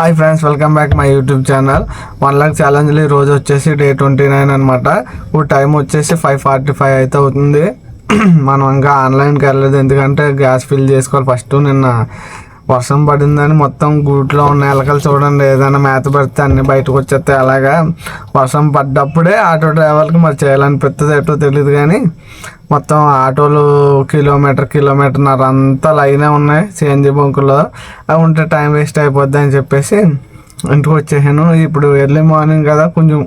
Hi friends welcome back my YouTube channel one lock ఛాలెంజ్లు ఈ రోజు వచ్చేసి డే ట్వంటీ నైన్ అనమాట ఇప్పుడు టైం వచ్చేసి ఫైవ్ ఫార్టీ ఫైవ్ అయితే అవుతుంది. మనం ఇంకా ఆన్లైన్కి వెళ్ళలేదు. ఎందుకంటే గ్యాస్ ఫిల్ చేసుకోవాలి ఫస్ట్ నిన్న. వర్షం పడిందని మొత్తం గూట్లో ఉన్న ఎలకలు చూడండి. ఏదైనా మేత పడితే అన్ని బయటకు వచ్చేస్తాయి. అలాగా వర్షం పడ్డప్పుడే ఆటో డ్రైవర్కి మరి చేయాలనిపిస్తుంది ఎటో తెలియదు కానీ మొత్తం ఆటోలు కిలోమీటర్ కిలోమీటర్న్నర అంతా లైనే ఉన్నాయి సిఎన్జి బంకులో అవి ఉంటే టైం వేస్ట్ అయిపోద్ది అని చెప్పేసి ఇంటికి వచ్చేసాను. ఇప్పుడు ఎర్లీ మార్నింగ్ కదా కొంచెం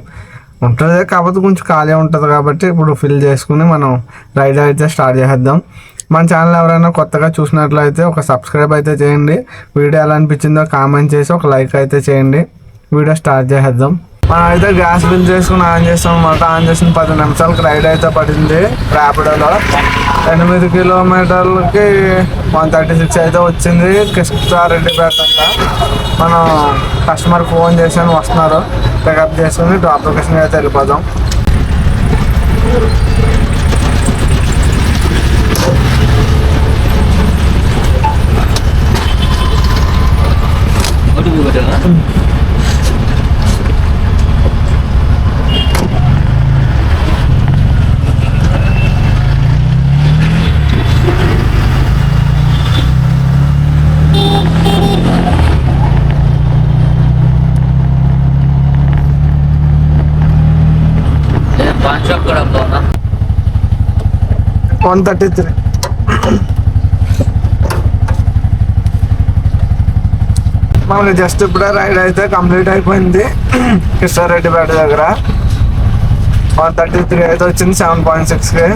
ఉంటుంది. కాకపోతే కొంచెం ఖాళీ ఉంటుంది కాబట్టి ఇప్పుడు ఫిల్ చేసుకుని మనం రైడ్ అయితే స్టార్ట్ చేసేద్దాం. మన ఛానల్ ఎవరైనా కొత్తగా చూసినట్లయితే ఒక సబ్స్క్రైబ్ అయితే చేయండి. వీడియో ఎలా అనిపించిందో కామెంట్ చేసి ఒక లైక్ అయితే చేయండి. వీడియో స్టార్ట్ చేసేద్దాం. మనం అయితే గ్యాస్ బిల్ చేసుకుని ఆన్ చేస్తాం అనమాట ఆన్ చేసిన పది నిమిషాలకు రైడ్ అయితే పడింది. ర్యాపిడోలో ఎనిమిది కిలోమీటర్లకి వన్ థర్టీ సిక్స్ అయితే వచ్చింది. కృష్ణారెడ్డిపేట అంట. మనం కస్టమర్ ఫోన్ చేసాను వస్తున్నారు. పికప్ చేసుకుని డ్రాప్ లొకేషన్ అయితే వెళ్ళిపోదాం. పాన్ షాప్ కూడా ఉందా వన్ థర్టీ త్రీ. మనకి జస్ట్ ఇప్పుడే రైడ్ అయితే కంప్లీట్ అయిపోయింది. కృష్ణారెడ్డిపేట దగ్గర. వన్ థర్టీ త్రీ అయితే వచ్చింది సెవెన్ పాయింట్ సిక్స్కి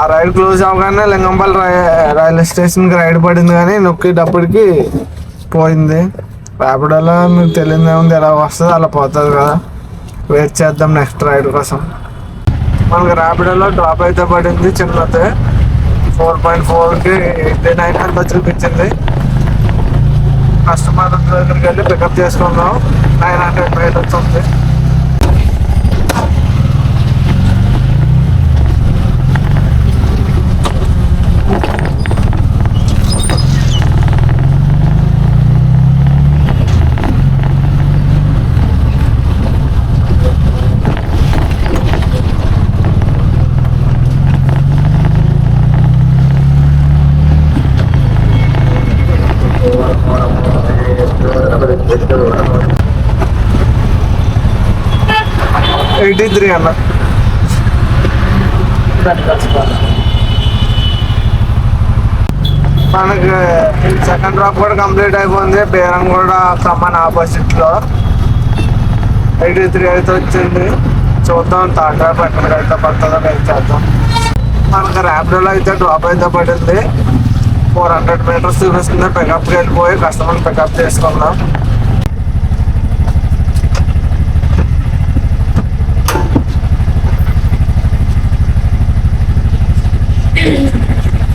ఆ రైడ్ క్లోజ్ అవగానే లింగంపల్లి రై రైల్వే స్టేషన్కి రైడ్ పడింది కానీ నొక్కేటప్పటికి పోయింది. ర్యాపిడోలో మీకు తెలియదే ఉంది ఎలా వస్తుంది అలా పోతుంది కదా. వెయిట్ చేద్దాం నెక్స్ట్ రైడ్ కోసం. మనకి ర్యాపిడోలో డ్రాప్ అయితే పడింది చిన్నది. ఫోర్ పాయింట్ ఫోర్కి ఎయిటీ నైన్ అంతా చూపించింది? కస్టమర్ దగ్గరికి వెళ్ళి పికప్ చేసుకుందాం. నైన్ హండ్రెడ్ మైల్ వచ్చింది ఎయిటీ త్రీ అన్న. మనకి సెకండ్ డ్రాప్ కూడా కంప్లీట్ అయిపోయింది. బేరం కూడా ఖమ్మన్ ఆపోజిట్లో. ఎయిటీ త్రీ అయితే వచ్చింది. చూద్దాం థర్డ్ డ్రాప్ ఎక్కడికి అయితే పడుతుందో వెయిట్ చేద్దాం. మనకి ర్యాపిడోలో అయితే డ్రాప్ అయితే పడింది. ఫోర్ హండ్రెడ్ మీటర్స్ చూపిస్తుంది. పికప్కి వెళ్ళిపోయి కస్టమర్ పికప్ చేసుకుందాం.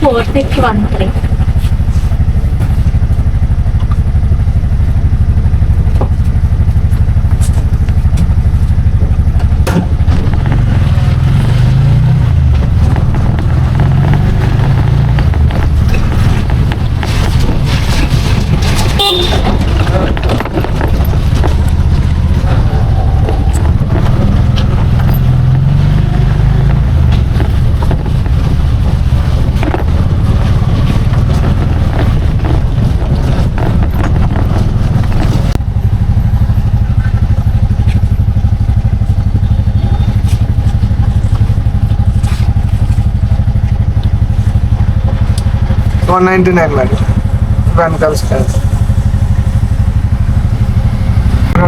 Four six one three one ninety nine మరి. వెనకాల కలిసి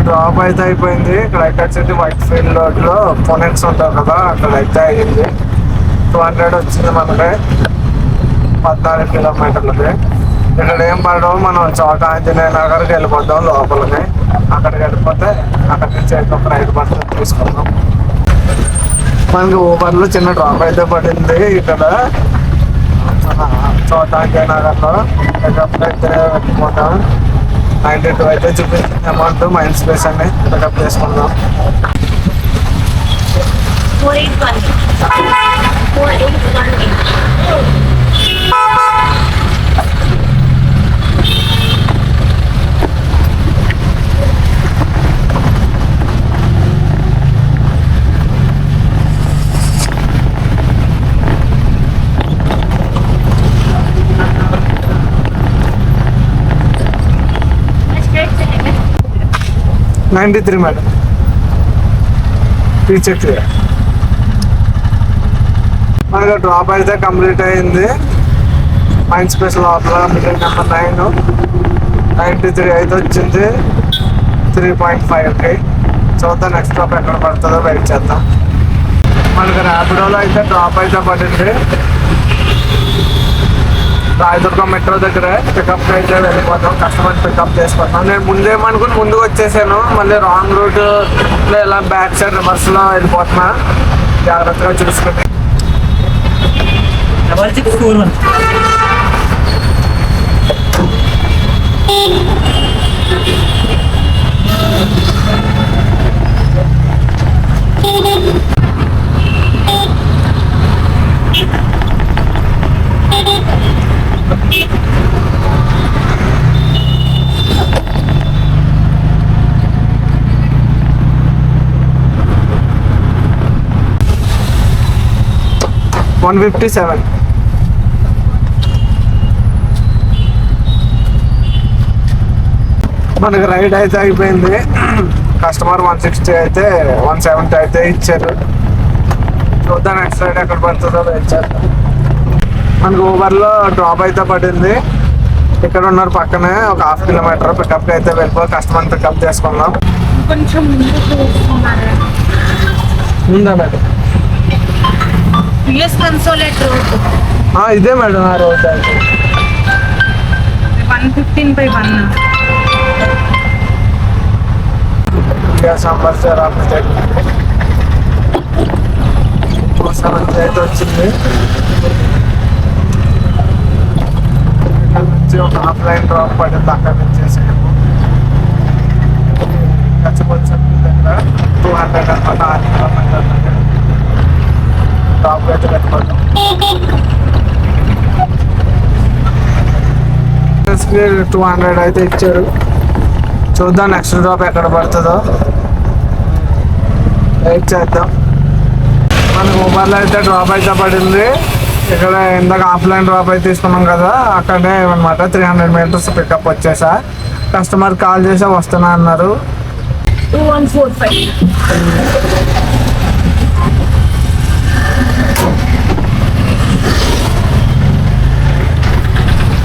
డ్రాప్ అయితే అయిపోయింది. ఇక్కడ ఎక్కడ సిటీ వైట్ ఫీల్డ్ రోడ్లో లో ఫోనెక్స్ ఉంటారు కదా అక్కడ అయితే అయ్యింది. టూ హండ్రెడ్ వచ్చింది మనకి. పద్నాలుగు కిలోమీటర్లకి. ఇక్కడ ఏం పడవు మనం చోట ఆంజనేయ నగర్కి వెళ్ళిపోతాం లోపలికి. అక్కడికి వెళ్ళిపోతే అక్కడి నుంచి అయితే ఒక రైడ్ బస్ తీసుకుందాం. మనకి ఊబర్లో చిన్న డ్రాప్ అయితే పడింది ఇక్కడ. మన చోట నగర్లో పికప్ అయితే పెట్టుకుంటాం నైంటీ టూ అయితే చూపించింది అమౌంట్ మైండ్ స్పేస్ అని పికప్ చేసుకుందాం Four eight one. Four eight one eight. Ninety three madam. Recheck మనకు డ్రాప్ అయితే కంప్లీట్ అయింది. మైండ్ స్పేస్ లోపల meeting number nine. Ninety three అయితే వచ్చింది. త్రీ పాయింట్ ఫైవ్కి చూద్దాం నెక్స్ట్ డ్రాప్ ఎక్కడ పడుతుందో వెయిట్ చేద్దాం. మనకి ర్యాపిడోలో అయితే డ్రాప్ అయితే పడింది. రాయదుర్గం మెట్రో దగ్గర పికప్ అయితే వెళ్ళిపోతాం. కస్టమర్ పికప్ చేసుకుంటాం. నేను ముందేమనుకుని ముందుకు వచ్చేసాను. మళ్ళీ రాంగ్ రూట్ ఇలా బ్యాక్ సైడ్ రివర్స్లో వెళ్ళిపోతున్నా. జాగ్రత్తగా చూసుకుని Thank you four one fifty seven. మనకి రైడ్ అయితే అయిపోయింది. కస్టమర్ వన్ సిక్స్టీ అయితే వన్ సెవెంటీ అయితే ఇచ్చారు. చూద్దాం నెక్స్ట్ రైడ్ ఎక్కడ పడుతుందో వెయిట్ చేద్దాం మనకి ఊబర్లో డ్రాప్ అయితే పడింది. ఇక్కడ ఉన్నారు పక్కనే ఒక హాఫ్ కిలోమీటర్ పికప్కి అయితే వెళ్ళిపో కస్టమర్ పికప్ చేసుకుందాం. కొంచెం ఉందా మేడం? యుఎస్ కన్సోలేట్ రోడ్ ఆ, ఇదే మేడం ఆ రోడ్ అయితే one fifteen by one sambar sir update seventh అయితే వచ్చింది ఇక్కడ నుంచి ఒక ఆఫ్లైన్ డ్రాప్ పడింది అక్కడ నుంచి చేసాము గచ్చిపోతుంది దగ్గర టూ హండ్రెడ్ అనమాట ఆరు టూ హండ్రెడ్ అయితే ఇచ్చారు. చూద్దాం నెక్స్ట్ డ్రాప్ ఎక్కడ పడుతుందో. వెయిట్ చేద్దాం. మన మొబైల్లో అయితే డ్రాప్ అయితే పడింది. ఇక్కడ ఇందాక ఆఫ్లైన్ డ్రాప్ అయితే తీసుకున్నాం కదా అక్కడే అనమాట త్రీ హండ్రెడ్ మీటర్స్ పికప్ వచ్చేసా. కస్టమర్ కాల్ చేసా వస్తున్నా అన్నారు. టూ వన్ ఫోర్ ఫైవ్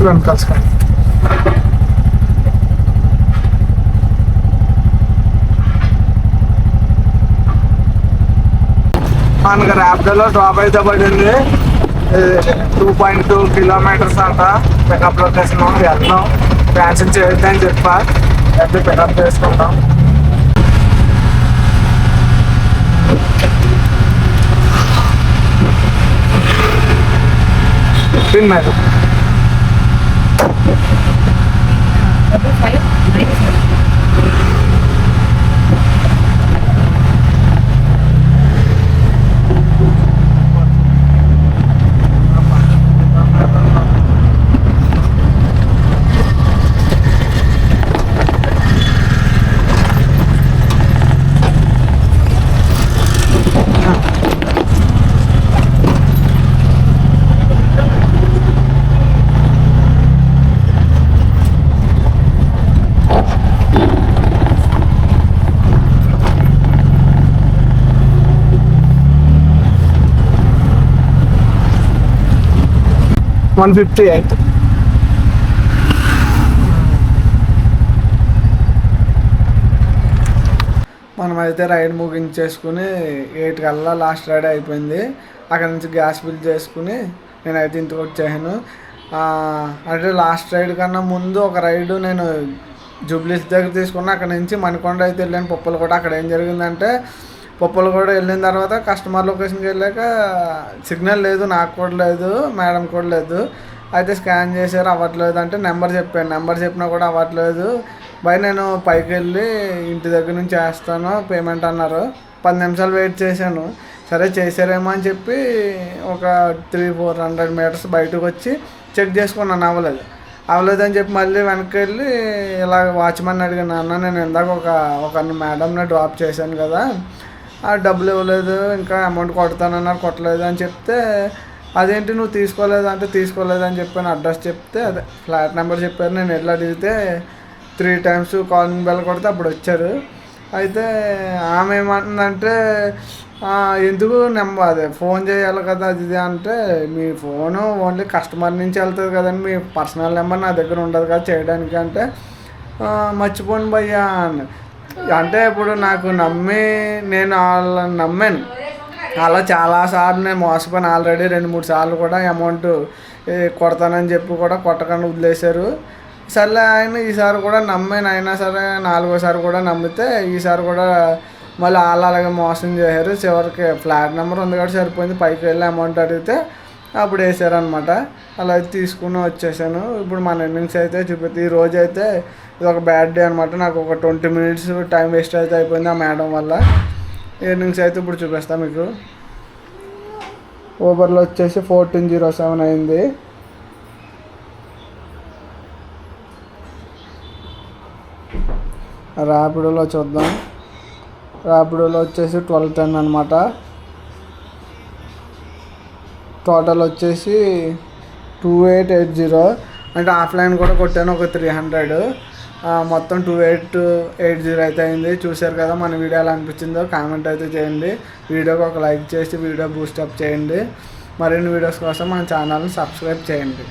చూడండి కలుసుకోండి మనకి ర్యాప్డోలో డ్రాప్ అయితే పడింది టూ పాయింట్ టూ కిలోమీటర్స్ అంట పికప్ లొకేషన్ వెళ్దాం క్యాన్సిల్ చేయొద్దని చెప్పా అయితే పికప్ చేసుకుంటాం fifteen madam double five nine one fifty eight. మనమైతే రైడ్ ముగించేసుకుని ఎయిట్ కల్లా లాస్ట్ రైడ్ అయిపోయింది. అక్కడ నుంచి గ్యాస్ బిల్ చేసుకుని నేనైతే ఇంటికి వచ్చాను అంటే లాస్ట్ రైడ్ కన్నా ముందు ఒక రైడ్ నేను జూబ్లీస్ దగ్గర తీసుకున్నా. అక్కడ నుంచి మణికొండ అయితే వెళ్ళాను. పప్పులు కూడా అక్కడ ఏం జరిగిందంటే పొప్పలు కూడా వెళ్ళిన తర్వాత కస్టమర్ లొకేషన్కి వెళ్ళాక సిగ్నల్ లేదు నాకు కూడా లేదు మేడం కూడా లేదు. అయితే స్కాన్ చేశారు అవ్వట్లేదు అంటే నెంబర్ చెప్పాను. నెంబర్ చెప్పినా కూడా అవ్వట్లేదు. బై నేను పైకి వెళ్ళి ఇంటి దగ్గర నుంచి చేస్తాను పేమెంట్ అన్నారు. పది నిమిషాలు వెయిట్ చేశాను. సరే చేశారేమో అని చెప్పి ఒక త్రీ ఫోర్ హండ్రెడ్ మీటర్స్ బయటకు వచ్చి చెక్ చేసుకున్నాను అవ్వలేదు. అవ్వలేదని చెప్పి మళ్ళీ వెనక్కి వెళ్ళి ఇలా వాచ్మెన్ అడిగాను అన్న నేను ఇందాక ఒక ఒక మేడంని డ్రాప్ చేశాను కదా డబ్బులు ఇవ్వలేదు ఇంకా అమౌంట్ కొడతానన్నారు కొట్టలేదు అని చెప్తే అదేంటి నువ్వు తీసుకోలేదు అంటే తీసుకోలేదు అని చెప్పాను అడ్రస్ చెప్తే అదే ఫ్లాట్ నెంబర్ చెప్పారు. నేను వెళ్ళి అడిగితే త్రీ టైమ్స్ కాలింగ్ బెల్ కొడితే అప్పుడు వచ్చారు. అయితే ఆమె ఏమంటుందంటే ఎందుకు నెంబర్ అదే ఫోన్ చేయాలి కదా అది ఇది అంటే మీ ఫోను ఓన్లీ కస్టమర్ నుంచి వెళ్తుంది కదండి మీ పర్సనల్ నెంబర్ నా దగ్గర ఉండదు కదా చేయడానికి అంటే మర్చిపోను భయ్యా అని. అంటే ఇప్పుడు నాకు నమ్మి నేను వాళ్ళని నమ్మాను. అలా చాలాసార్లు నేను మోసపోయిన. ఆల్రెడీ రెండు మూడు సార్లు కూడా అమౌంట్ కొడతానని చెప్పి కూడా కొట్టకుండా వదిలేశారు. సర్లే ఆయన ఈసారి కూడా నమ్మాను. అయినా సరే నాలుగోసారి కూడా నమ్మితే ఈసారి కూడా మళ్ళీ వాళ్ళు అలాగే మోసం చేశారు. చివరికి ఫ్లాట్ నెంబర్ ఉంది కాబట్టి సరిపోయింది. పైకి వెళ్ళి అమౌంట్ అడిగితే అప్పుడు వేసారనమాట అలా అయితే తీసుకుని వచ్చేసాను. ఇప్పుడు మన ఇన్నింగ్స్ అయితే చూపిస్తే. ఈ రోజు అయితే ఇది ఒక బ్యాడ్ డే అనమాట నాకు ఒక ట్వంటీ మినిట్స్ టైం వేస్ట్ అయితే అయిపోయింది ఆ మేడం వల్ల. ఇన్నింగ్స్ అయితే ఇప్పుడు చూపిస్తాను మీకు. ఊబర్లో వచ్చేసి ఫోర్టీన్ జీరో సెవెన్ అయింది. ర్యాపిడోలో చూద్దాం. ర్యాపిడోలో వచ్చేసి ట్వెల్వ్ టెన్ అనమాట టోటల్ వచ్చేసి టూ ఎయిట్ ఎయిట్ జీరో అంటే ఆఫ్లైన్ కూడా కొట్టాను ఒక త్రీ హండ్రెడ్ మొత్తం టూ ఎయిట్ ఎయిట్ జీరో అయితే అయింది. చూశారు కదా మన వీడియో ఎలా అనిపించిందో కామెంట్ అయితే చేయండి. వీడియోకి ఒక లైక్ చేసి వీడియో బూస్టప్ చేయండి. మరిన్ని వీడియోస్ కోసం మన ఛానల్ని సబ్స్క్రైబ్ చేయండి.